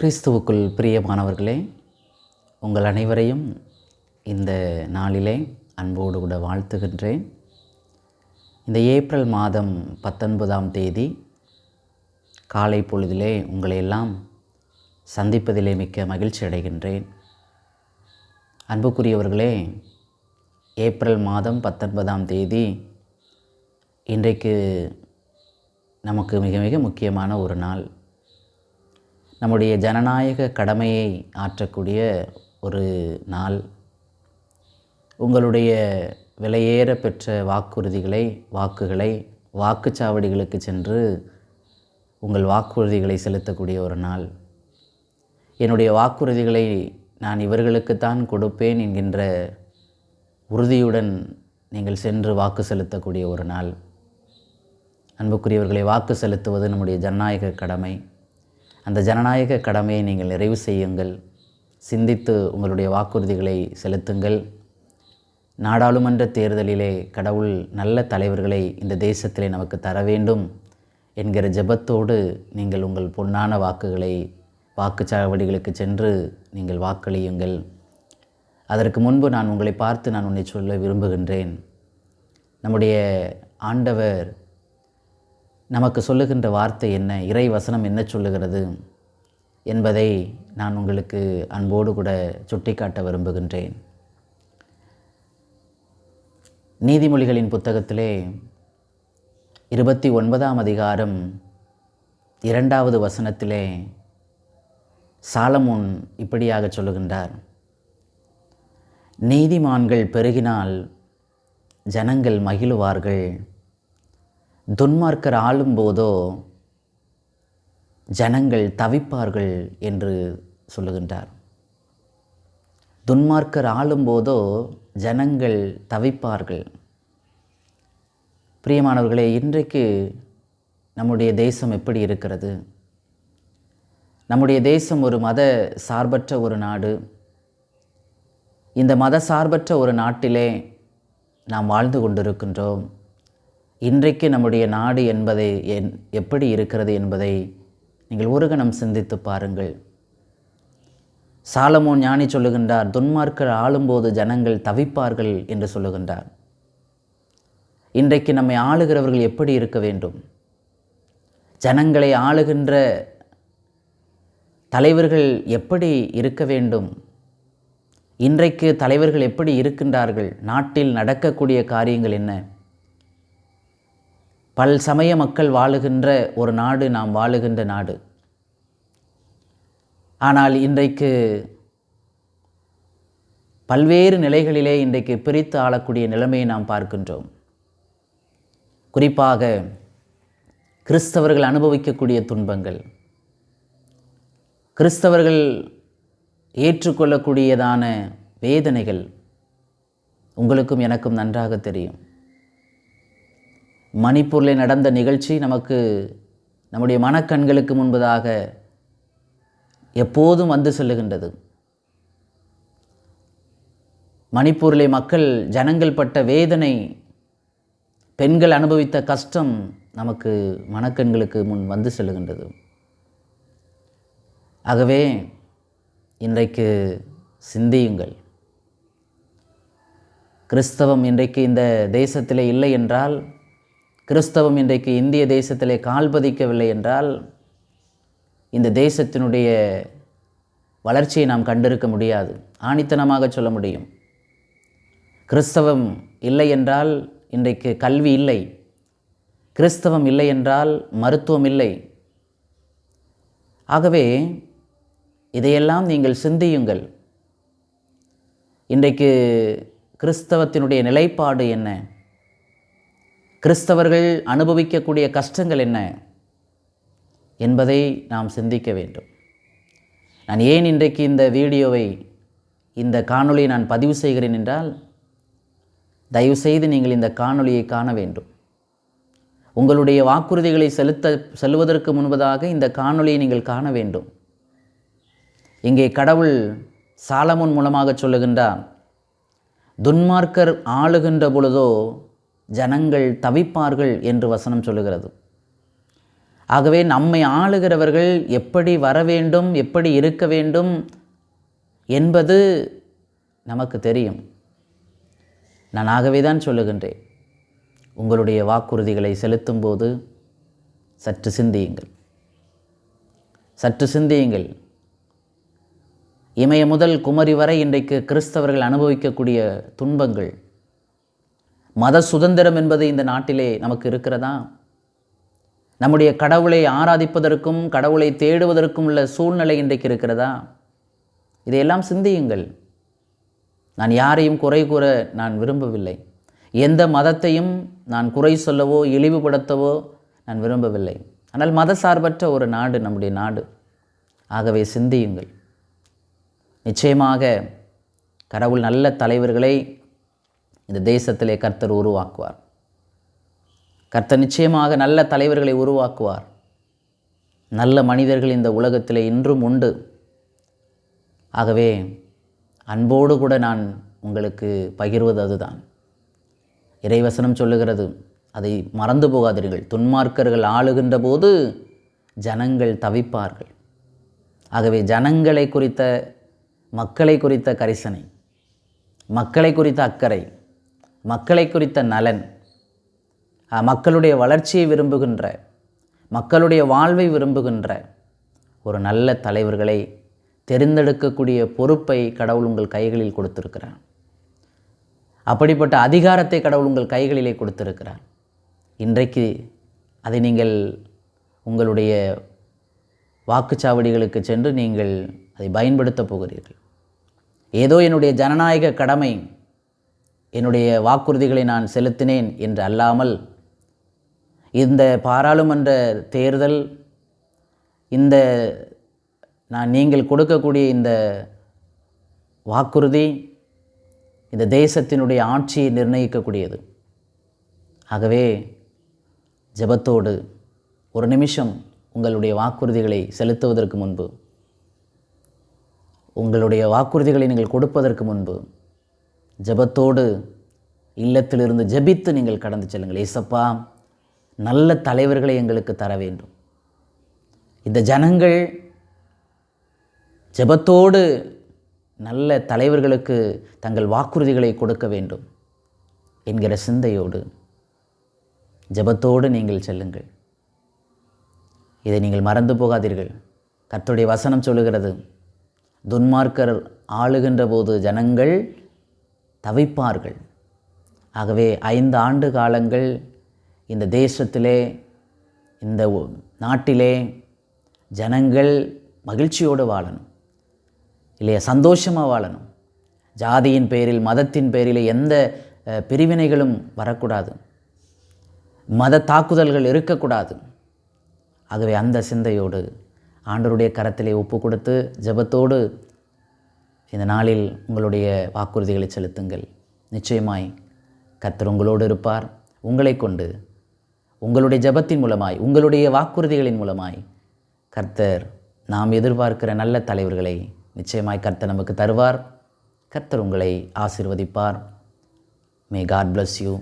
கிறிஸ்துவுக்குள் பிரியமானவர்களே உங்கள் அனைவரையும் இந்த நாளிலே அன்போடு கூட வாழ்த்துகின்றேன். இந்த ஏப்ரல் மாதம் பத்தொன்பதாம் தேதி காலை பொழுதிலே உங்களை எல்லாம் சந்திப்பதிலே மிக்க மகிழ்ச்சி அடைகின்றேன். அன்புக்குரியவர்களே ஏப்ரல் மாதம் பத்தொன்பதாம் தேதி இன்றைக்கு நமக்கு மிக மிக முக்கியமான ஒரு நாள். நம்முடைய ஜனநாயக கடமையை ஆற்றக்கூடிய ஒரு நாள். உங்களுடைய விலையேற பெற்ற வாக்குறுதிகளை வாக்குகளை வாக்குச்சாவடிகளுக்கு சென்று உங்கள் வாக்குறுதிகளை செலுத்தக்கூடிய ஒரு நாள். என்னுடைய வாக்குறுதிகளை நான் இவர்களுக்குத்தான் கொடுப்பேன் என்கின்ற உறுதியுடன் நீங்கள் சென்று வாக்கு செலுத்தக்கூடிய ஒரு நாள். அன்புக்குரியவர்களை வாக்கு செலுத்துவது நம்முடைய ஜனநாயக கடமை. அந்த ஜனநாயக கடமையை நீங்கள் நிறைவு செய்யுங்கள். சிந்தித்து உங்களுடைய வாக்குறுதிகளை செலுத்துங்கள். நாடாளுமன்ற தேர்தலிலே கடவுள் நல்ல தலைவர்களை இந்த தேசத்திலே நமக்கு தர வேண்டும் என்கிற ஜெபத்தோடு நீங்கள் உங்கள் பொன்னான வாக்குகளை வாக்குச்சாவடிகளுக்கு சென்று நீங்கள் வாக்களியுங்கள். அதற்கு முன்பு நான் உங்களை பார்த்து நான் உன்னை சொல்ல விரும்புகின்றேன். நம்முடைய ஆண்டவர் நமக்கு சொல்லுகின்ற வார்த்தை என்ன? இறை வசனம் என்ன சொல்லுகிறது? என்பதை நான் உங்களுக்கு அன்போடு கூட சுட்டிக்காட்ட விரும்புகின்றேன். நீதிமொழிகளின் புத்தகத்திலே இருபத்தி ஒன்பதாம் அதிகாரம் இரண்டாவது வசனத்திலே சாலமுன் இப்படியாக சொல்லுகின்றார். நீதிமான்கள் பெருகினால் ஜனங்கள் மகிழுவார்கள். துன்மார்க்கர் ஆளும்போதோ ஜனங்கள் தவிப்பார்கள் என்று சொல்லுகின்றார். துன்மார்க்கர் ஆளும்போதோ ஜனங்கள் தவிப்பார்கள். பிரியமானவர்களே இன்றைக்கு நம்முடைய தேசம் எப்படி இருக்கிறது? நம்முடைய தேசம் ஒரு மத சார்பற்ற ஒரு நாடு. இந்த மத சார்பற்ற ஒரு நாட்டிலே நாம் வாழ்ந்து கொண்டிருக்கின்றோம். இன்றைக்கு நம்முடைய நாடு என்பதை என் எப்படி இருக்கிறது என்பதை நீங்கள் ஒரு கணம் சிந்தித்து பாருங்கள். சாலமோன் ஞானி சொல்லுகின்றார் துன்மார்க்கர் ஆளும்போது ஜனங்கள் தவிப்பார்கள் என்று சொல்லுகின்றார். இன்றைக்கு நம்மை ஆளுகிறவர்கள் எப்படி இருக்க வேண்டும்? ஜனங்களை ஆளுகின்ற தலைவர்கள் எப்படி இருக்க வேண்டும்? இன்றைக்கு தலைவர்கள் எப்படி இருக்கின்றார்கள்? நாட்டில் நடக்கக்கூடிய காரியங்கள் என்ன? பல் சமய மக்கள் வாழுகின்ற ஒரு நாடு நாம் வாழுகின்ற நாடு. ஆனால் இன்றைக்கு பல்வேறு நிலைகளிலே இன்றைக்கு பிரித்து ஆளக்கூடிய நிலைமையை நாம் பார்க்கின்றோம். குறிப்பாக கிறிஸ்தவர்கள் அனுபவிக்கக்கூடிய துன்பங்கள். கிறிஸ்தவர்கள் ஏற்றுக்கொள்ளக்கூடியதான வேதனைகள் உங்களுக்கும் எனக்கும் நன்றாக தெரியும். மணிப்பூரில் நடந்த நிகழ்ச்சி நமக்கு நம்முடைய மனக்கண்களுக்கு முன்பதாக எப்போதும் வந்து செல்லுகின்றது. மணிப்பூரிலே மக்கள் ஜனங்கள் பட்ட வேதனை பெண்கள் அனுபவித்த கஷ்டம் நமக்கு மனக்கண்களுக்கு முன் வந்து செல்லுகின்றது. ஆகவே இன்றைக்கு சிந்தியுங்கள். கிறிஸ்தவம் இன்றைக்கு இந்த தேசத்தில் இல்லை என்றால் கிறிஸ்தவம் இன்றைக்கு இந்திய தேசத்திலே கால் பதிக்கவில்லை என்றால் இந்த தேசத்தினுடைய வளர்ச்சியை நாம் கண்டிருக்க முடியாது. ஆணித்தனமாக சொல்ல முடியும். கிறிஸ்தவம் இல்லை என்றால் இன்றைக்கு கல்வி இல்லை. கிறிஸ்தவம் இல்லை என்றால் மருத்துவம் இல்லை. ஆகவே இதையெல்லாம் நீங்கள் சிந்தியுங்கள். இன்றைக்கு கிறிஸ்தவத்தினுடைய நிலைப்பாடு என்ன? கிறிஸ்தவர்கள் அனுபவிக்கக்கூடிய கஷ்டங்கள் என்ன என்பதை நாம் சிந்திக்க வேண்டும். நான் ஏன் இன்றைக்கு இந்த வீடியோவை இந்த காணொளியை நான் பதிவு செய்கிறேன் என்றால் தயவுசெய்து நீங்கள் இந்த காணொளியை காண வேண்டும். உங்களுடைய வாக்குறுதிகளை செலுத்த செல்வதற்கு முன்பதாக இந்த காணொளியை நீங்கள் காண வேண்டும். இங்கே கடவுள் சாலமுன் மூலமாக சொல்லுகின்றார் துன்மார்க்கர் ஆளுகின்ற பொழுதோ ஜனங்கள் தவிப்பார்கள் என்று வசனம் சொல்லுகிறது. ஆகவே நம்மை ஆளுகிறவர்கள் எப்படி வர வேண்டும் எப்படி இருக்க வேண்டும் என்பது நமக்கு தெரியும். நான் ஆகவே தான் சொல்லுகின்றேன். உங்களுடைய வாக்குறுதிகளை செலுத்தும்போது சற்று சிந்தியுங்கள். சற்று சிந்தியுங்கள். இமய முதல் குமரி வரை இன்றைக்கு கிறிஸ்தவர்கள் அனுபவிக்கக்கூடிய துன்பங்கள் மத சுதந்திரம் என்பது இந்த நாட்டிலே நமக்கு இருக்கிறதா? நம்முடைய கடவுளை ஆராதிப்பதற்கும் கடவுளை தேடுவதற்கும் உள்ள சூழ்நிலை இன்றைக்கு இருக்கிறதா? இதையெல்லாம் சிந்தியுங்கள். நான் யாரையும் குறை கூற நான் விரும்பவில்லை. எந்த மதத்தையும் நான் குறை சொல்லவோ இழிவுபடுத்தவோ நான் விரும்பவில்லை. ஆனால் மதசார்பற்ற ஒரு நாடு நம்முடைய நாடு. ஆகவே சிந்தியுங்கள். நிச்சயமாக கடவுள் நல்ல தலைவர்களை இந்த தேசத்திலே கர்த்தர் உருவாக்குவார். கர்த்தர் நிச்சயமாக நல்ல தலைவர்களை உருவாக்குவார். நல்ல மனிதர்கள் இந்த உலகத்திலே இன்றும் உண்டு. ஆகவே அன்போடு கூட நான் உங்களுக்கு பகிர்வது அதுதான். இறைவசனம் சொல்லுகிறது அதை மறந்து போகாதீர்கள். துன்மார்க்கர்கள் ஆளுகின்ற போது ஜனங்கள் தவிப்பார்கள். ஆகவே ஜனங்களை குறித்த மக்களை குறித்த கரிசனை மக்களை குறித்த அக்கறை மக்களை குறித்த நலன் மக்களுடைய வளர்ச்சியை விரும்புகின்ற மக்களுடைய வாழ்வை விரும்புகின்ற ஒரு நல்ல தலைவர்களை தெரிந்தெடுக்கக்கூடிய பொறுப்பை கடவுள் உங்கள் கைகளில் கொடுத்திருக்கிறார். அப்படிப்பட்ட அதிகாரத்தை கடவுள் உங்கள் கைகளிலே கொடுத்திருக்கிறார். இன்றைக்கு அதை நீங்கள் உங்களுடைய வாக்குச்சாவடிகளுக்கு சென்று நீங்கள் அதை பயன்படுத்தப் போகிறீர்கள். ஏதோ என்னுடைய ஜனநாயக கடமை என்னுடைய வாக்குறுதிகளை நான் செலுத்தினேன் என்று அல்லாமல் இந்த பாராளுமன்ற தேர்தல் இந்த நான் நீங்கள் கொடுக்கக்கூடிய இந்த வாக்குறுதி இந்த தேசத்தினுடைய ஆட்சியை நிர்ணயிக்கக்கூடியது. ஆகவே ஜெபத்தோடு ஒரு நிமிஷம் உங்களுடைய வாக்குறுதிகளை செலுத்துவதற்கு முன்பு உங்களுடைய வாக்குறுதிகளை நீங்கள் கொடுப்பதற்கு முன்பு ஜெபத்தோடு இல்லத்திலிருந்து ஜெபித்து நீங்கள் கடந்து செல்லுங்கள். ஏசப்பா நல்ல தலைவர்களை எங்களுக்கு தர வேண்டும். இந்த ஜனங்கள் ஜெபத்தோடு நல்ல தலைவர்களுக்கு தங்கள் வாக்குறுதிகளை கொடுக்க வேண்டும் என்கிற சிந்தையோடு ஜெபத்தோடு நீங்கள் செல்லுங்கள். இதை நீங்கள் மறந்து போகாதீர்கள். கர்த்தருடைய வசனம் சொல்லுகிறது துன்மார்க்கர் ஆளுகின்ற போது ஜனங்கள் தவிப்பார்கள். ஆகவே ஐந்து ஆண்டு காலங்கள் இந்த தேசத்திலே இந்த நாட்டிலே ஜனங்கள் மகிழ்ச்சியோடு வாழணும். இல்லையா சந்தோஷமாக வாழணும். ஜாதியின் பேரில் மதத்தின் பேரில் எந்த பிரிவினைகளும் வரக்கூடாது. மத தாக்குதல்கள் இருக்கக்கூடாது. ஆகவே அந்த சிந்தையோடு ஆண்டருடைய கரத்திலே ஒப்பு கொடுத்து ஜெபத்தோடு இந்த நாளில் உங்களுடைய வாக்குறுதிகளை செலுத்துங்கள். நிச்சயமாய் கர்த்தர் உங்களோடு இருப்பார். உங்களை கொண்டு உங்களுடைய ஜெபத்தின் மூலமாய் உங்களுடைய வாக்குறுதிகளின் மூலமாய் கர்த்தர் நாம் எதிர்பார்க்கிற நல்ல தலைவர்களை நிச்சயமாய் கர்த்தர் நமக்கு தருவார். கர்த்தர் உங்களை ஆசிர்வதிப்பார். May God bless you